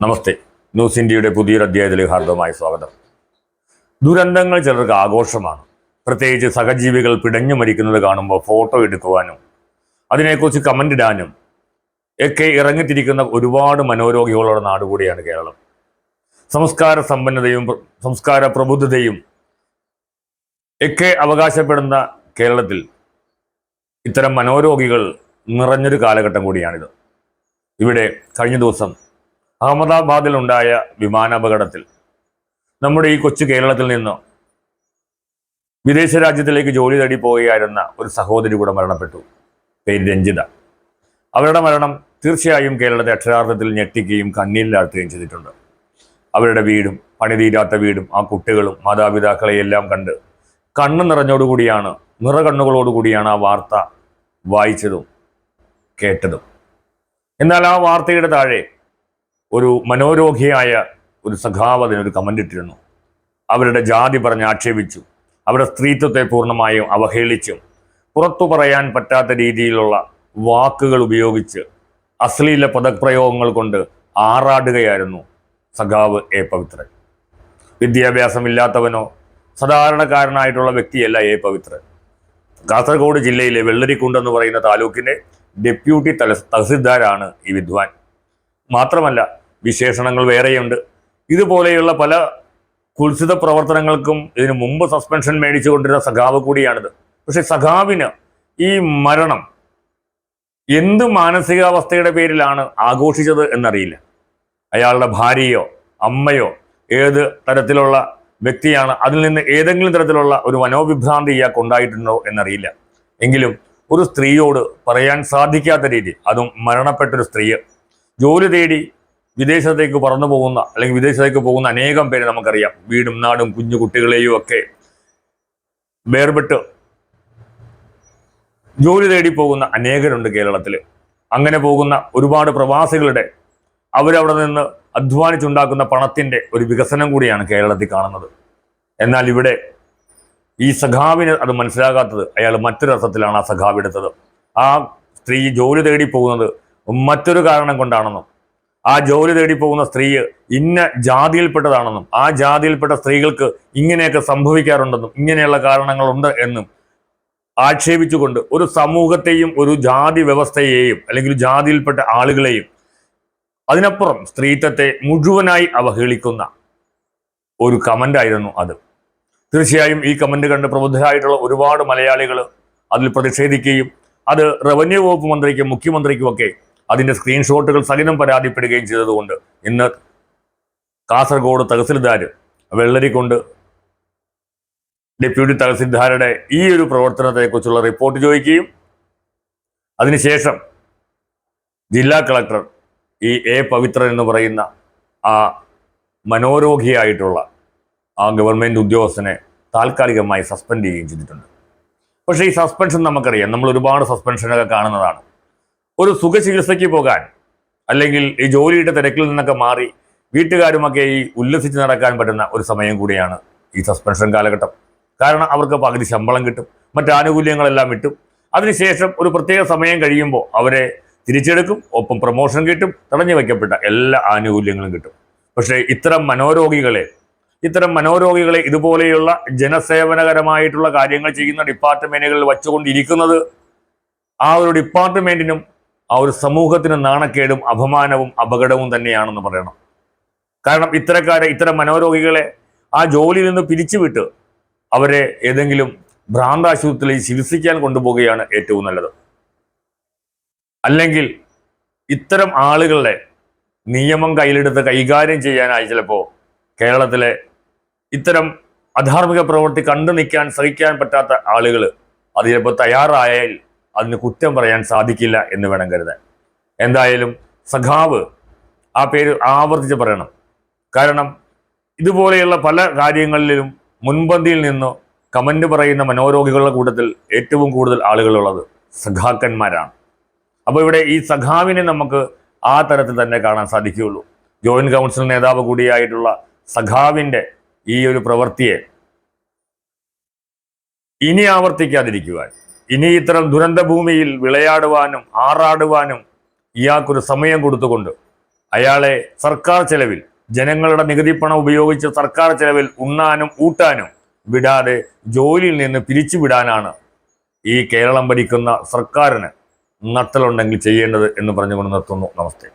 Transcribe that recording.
നമസ്തേ. News ഇന്ത്യയുടെ പുതിയൊരു അധ്യായത്തിലേക്ക് ഹാർദവമായ സ്വാഗതം. ദുരന്തങ്ങൾ ചിലർക്ക് ആഘോഷമാണ്. പ്രത്യേകിച്ച് സഹജീവികൾ പിടഞ്ഞു മരിക്കുന്നത് കാണുമ്പോൾ ഫോട്ടോ എടുക്കുവാനും അതിനെക്കുറിച്ച് കമന്റ് ഇടാനും ഒക്കെ ഇറങ്ങിത്തിരിക്കുന്ന ഒരുപാട് മനോരോഗികളുടെ നാട് കൂടിയാണ് കേരളം. സംസ്കാര സമ്പന്നതയും സംസ്കാര പ്രബുദ്ധതയും ഒക്കെ അവകാശപ്പെടുന്ന കേരളത്തിൽ ഇത്തരം മനോരോഗികൾ നിറഞ്ഞൊരു കാലഘട്ടം കൂടിയാണിത്. ഇവിടെ കഴിഞ്ഞ ദിവസം അഹമ്മദാബാദിൽ ഉണ്ടായ വിമാനാപകടത്തിൽ നമ്മുടെ ഈ കൊച്ചു കേരളത്തിൽ നിന്ന് വിദേശ രാജ്യത്തിലേക്ക് ജോലി തേടി പോവുകയായിരുന്ന ഒരു സഹോദരി കൂടെ മരണപ്പെട്ടു. പേര് രഞ്ജിത. അവരുടെ മരണം തീർച്ചയായും കേരളത്തെ അക്ഷരാർത്ഥത്തിൽ ഞെട്ടിക്കുകയും കണ്ണീരിലാഴ്ത്തുകയും ചെയ്തിട്ടുണ്ട്. അവരുടെ വീടും പണിതീരാത്ത വീടും ആ കുട്ടികളും മാതാപിതാക്കളെയെല്ലാം കണ്ട് കണ്ണു നിറഞ്ഞോടുകൂടിയാണ് നിറകണ്ണുകളോടുകൂടിയാണ് ആ വാർത്ത വായിച്ചതും കേട്ടതും. എന്നാൽ ആ വാർത്തയുടെ താഴെ ഒരു മനോരോഗിയായ ഒരു സഖാവ് അതിനൊരു കമന്റ് ഇട്ടിരുന്നു. അവരുടെ ജാതി പറഞ്ഞ് ആക്ഷേപിച്ചു. അവരുടെ സ്ത്രീത്വത്തെ പൂർണമായും അവഹേളിച്ചും. പുറത്തു പറയാൻ പറ്റാത്ത രീതിയിലുള്ള വാക്കുകൾ ഉപയോഗിച്ച് അശ്ലീല പദപ്രയോഗങ്ങൾ കൊണ്ട് ആറാടുകയായിരുന്നു സഖാവ് എ പവിത്രൻ. വിദ്യാഭ്യാസമില്ലാത്തവനോ സാധാരണക്കാരനായിട്ടുള്ള വ്യക്തിയല്ല എ പവിത്രൻ. കാസർഗോഡ് ജില്ലയിലെ വെള്ളരിക്കുണ്ടെന്ന് പറയുന്ന താലൂക്കിന്റെ ഡെപ്യൂട്ടി തഹസിൽദാരാണ് ഈ വിദ്വാൻ. മാത്രമല്ല വിശേഷണങ്ങൾ വേറെയുണ്ട്. ഇതുപോലെയുള്ള പല കുൽസിത പ്രവർത്തനങ്ങൾക്കും ഇതിനു മുമ്പ് സസ്പെൻഷൻ മേടിച്ചുകൊണ്ടിരുന്ന സഖാവ് കൂടിയാണിത്. പക്ഷെ സഖാവിന് ഈ മരണം എന്ത് മാനസികാവസ്ഥയുടെ പേരിലാണ് ആഘോഷിച്ചത് എന്നറിയില്ല. അയാളുടെ ഭാര്യയോ അമ്മയോ ഏത് തരത്തിലുള്ള വ്യക്തിയാണ് അതിൽ നിന്ന് ഏതെങ്കിലും തരത്തിലുള്ള ഒരു മനോവിഭ്രാന്തി ഇയാൾക്ക് ഉണ്ടായിട്ടുണ്ടോ എന്നറിയില്ല. എങ്കിലും ഒരു സ്ത്രീയോട് പറയാൻ സാധിക്കാത്ത രീതി അതും മരണപ്പെട്ടൊരു സ്ത്രീ ജോലി തേടി വിദേശത്തേക്ക് പറന്നു പോകുന്ന അല്ലെങ്കിൽ വിദേശത്തേക്ക് പോകുന്ന അനേകം പേര് നമുക്കറിയാം. വീടും നാടും കുഞ്ഞു കുട്ടികളെയും ഒക്കെ വേർപെട്ട് ജോലി തേടി പോകുന്ന അനേകരുണ്ട് കേരളത്തിൽ. അങ്ങനെ പോകുന്ന ഒരുപാട് പ്രവാസികളുടെ അവരവിടെ നിന്ന് അധ്വാനിച്ചുണ്ടാക്കുന്ന പണത്തിന്റെ ഒരു വികസനം കൂടിയാണ് കേരളത്തിൽ കാണുന്നത്. എന്നാൽ ഇവിടെ ഈ സഖാവിന് അത് മനസ്സിലാകാത്തത് അയാൾ മറ്റൊരർത്ഥത്തിലാണ് ആ സഖാവ് എടുത്തത്. ആ സ്ത്രീ ജോലി തേടി പോകുന്നത് മറ്റൊരു കാരണം കൊണ്ടാണെന്നും ആ ജോലി തേടി പോകുന്ന സ്ത്രീ ഇന്ന ജാതിയിൽപ്പെട്ടതാണെന്നും ആ ജാതിയിൽപ്പെട്ട സ്ത്രീകൾക്ക് ഇങ്ങനെയൊക്കെ സംഭവിക്കാറുണ്ടെന്നും ഇങ്ങനെയുള്ള കാരണങ്ങളുണ്ട് എന്നും ആക്ഷേപിച്ചുകൊണ്ട് ഒരു സമൂഹത്തെയും ഒരു ജാതി വ്യവസ്ഥയെയും അല്ലെങ്കിൽ ജാതിയിൽപ്പെട്ട ആളുകളെയും അതിനപ്പുറം സ്ത്രീത്വത്തെ മുഴുവനായി അവഹേളിക്കുന്ന ഒരു കമന്റായിരുന്നു അത്. തീർച്ചയായും ഈ കമന്റ് കണ്ട് പ്രബുദ്ധരായിട്ടുള്ള ഒരുപാട് മലയാളികൾ അതിൽ പ്രതിഷേധിക്കുകയും അത് റവന്യൂ വകുപ്പ് മന്ത്രിക്കും മുഖ്യമന്ത്രിക്കും അതിന്റെ സ്ക്രീൻഷോട്ടുകൾ സഹിതം പരാതിപ്പെടുകയും ചെയ്തതുകൊണ്ട് ഇന്ന് കാസർഗോഡ് തഹസിൽദാർ വെള്ളരിക്കൊണ്ട് ഡെപ്യൂട്ടി തഹസിൽദാരുടെ ഈ ഒരു പ്രവർത്തനത്തെക്കുറിച്ചുള്ള റിപ്പോർട്ട് ചോദിക്കുകയും അതിനുശേഷം ജില്ലാ കളക്ടർ ഈ എ പവിത്രൻ എന്ന് പറയുന്ന ആ മനോരോഗിയായിട്ടുള്ള ആ ഗവൺമെന്റ് ഉദ്യോഗസ്ഥനെ താൽക്കാലികമായി സസ്പെൻഡ് ചെയ്യുകയും ചെയ്തിട്ടുണ്ട്. പക്ഷേ ഈ സസ്പെൻഷൻ നമുക്കറിയാം. നമ്മൾ ഒരുപാട് സസ്പെൻഷനൊക്കെ കാണുന്നതാണ്. ഒരു സുഖചികിത്സയ്ക്ക് പോകാൻ അല്ലെങ്കിൽ ഈ ജോലിയുടെ തിരക്കിൽ നിന്നൊക്കെ മാറി വീട്ടുകാരുമൊക്കെ ഈ ഉല്ലസിച്ച് നടക്കാൻ പറ്റുന്ന ഒരു സമയം കൂടിയാണ് ഈ സസ്പെൻഷൻ കാലഘട്ടം. കാരണം അവർക്ക് പകുതി ശമ്പളം കിട്ടും മറ്റ് ആനുകൂല്യങ്ങളെല്ലാം കിട്ടും. അതിനുശേഷം ഒരു പ്രത്യേക സമയം കഴിയുമ്പോൾ അവരെ തിരിച്ചെടുക്കും ഒപ്പം പ്രൊമോഷൻ കിട്ടും തടഞ്ഞു വയ്ക്കപ്പെട്ട എല്ലാ ആനുകൂല്യങ്ങളും കിട്ടും. പക്ഷേ ഇത്തരം മനോരോഗികളെ ഇത്തരം മനോരോഗികളെ ഇതുപോലെയുള്ള ജനസേവനകരമായിട്ടുള്ള കാര്യങ്ങൾ ചെയ്യുന്ന ഡിപ്പാർട്ട്മെന്റുകളിൽ വച്ചുകൊണ്ടിരിക്കുന്നത് ആ ഒരു ഡിപ്പാർട്ട്മെന്റിനും ആ ഒരു സമൂഹത്തിന് നാണക്കേടും അപമാനവും അപകടവും തന്നെയാണെന്ന് പറയണം. കാരണം ഇത്തരക്കാരെ ഇത്തരം മനോരോഗികളെ ആ ജോലിയിൽ നിന്ന് പിരിച്ചുവിട്ട് അവരെ ഏതെങ്കിലും ഭ്രാന്താശുപത്രിയിൽ ചികിത്സിക്കാൻ കൊണ്ടുപോവുകയാണ് ഏറ്റവും നല്ലത്. അല്ലെങ്കിൽ ഇത്തരം ആളുകളുടെ നിയമം കയ്യിലെടുത്ത് കൈകാര്യം ചെയ്യാനായി ചിലപ്പോൾ കേരളത്തിലെ ഇത്തരം അധാർമിക പ്രവൃത്തി കണ്ടു നിൽക്കാൻ സഹിക്കാൻ പറ്റാത്ത ആളുകൾ അത് ചിലപ്പോൾ തയ്യാറായാൽ അതിന് കുറ്റം പറയാൻ സാധിക്കില്ല എന്ന് വേണം കരുതാൻ. എന്തായാലും സഖാവ് ആ പേര് ആവർത്തിച്ച് പറയണം. കാരണം ഇതുപോലെയുള്ള പല കാര്യങ്ങളിലും മുൻപന്തിയിൽ നിന്ന് കമന്റ് പറയുന്ന മനോരോഗികളുടെ കൂട്ടത്തിൽ ഏറ്റവും കൂടുതൽ ആളുകളുള്ളത് സഖാക്കന്മാരാണ്. അപ്പോൾ ഇവിടെ ഈ സഖാവിനെ നമുക്ക് ആ തരത്തിൽ തന്നെ കാണാൻ സാധിക്കുകയുള്ളൂ. ജോയിന്റ് കൗൺസിൽ നേതാവ് കൂടിയായിട്ടുള്ള സഖാവിന്റെ ഈ ഒരു പ്രവൃത്തിയെ ഇനി ആവർത്തിക്കാതിരിക്കുവാൻ ഇനി ഇത്തരം ദുരന്ത ഭൂമിയിൽ വിളയാടുവാനും ആറാടുവാനും ഇയാൾക്കൊരു സമയം കൊടുത്തുകൊണ്ട് അയാളെ സർക്കാർ ചെലവിൽ ജനങ്ങളുടെ നികുതി പണം ഉപയോഗിച്ച് സർക്കാർ ചെലവിൽ ഉണ്ണാനും ഊട്ടാനും വിടാതെ ജോലിയിൽ നിന്ന് പിരിച്ചുവിടാനാണ് ഈ കേരളം ഭരിക്കുന്ന സർക്കാരിന് നട്ടലുണ്ടെങ്കിൽ ചെയ്യേണ്ടത് എന്ന് പറഞ്ഞുകൊണ്ട് നിർത്തുന്നു. നമസ്തേ.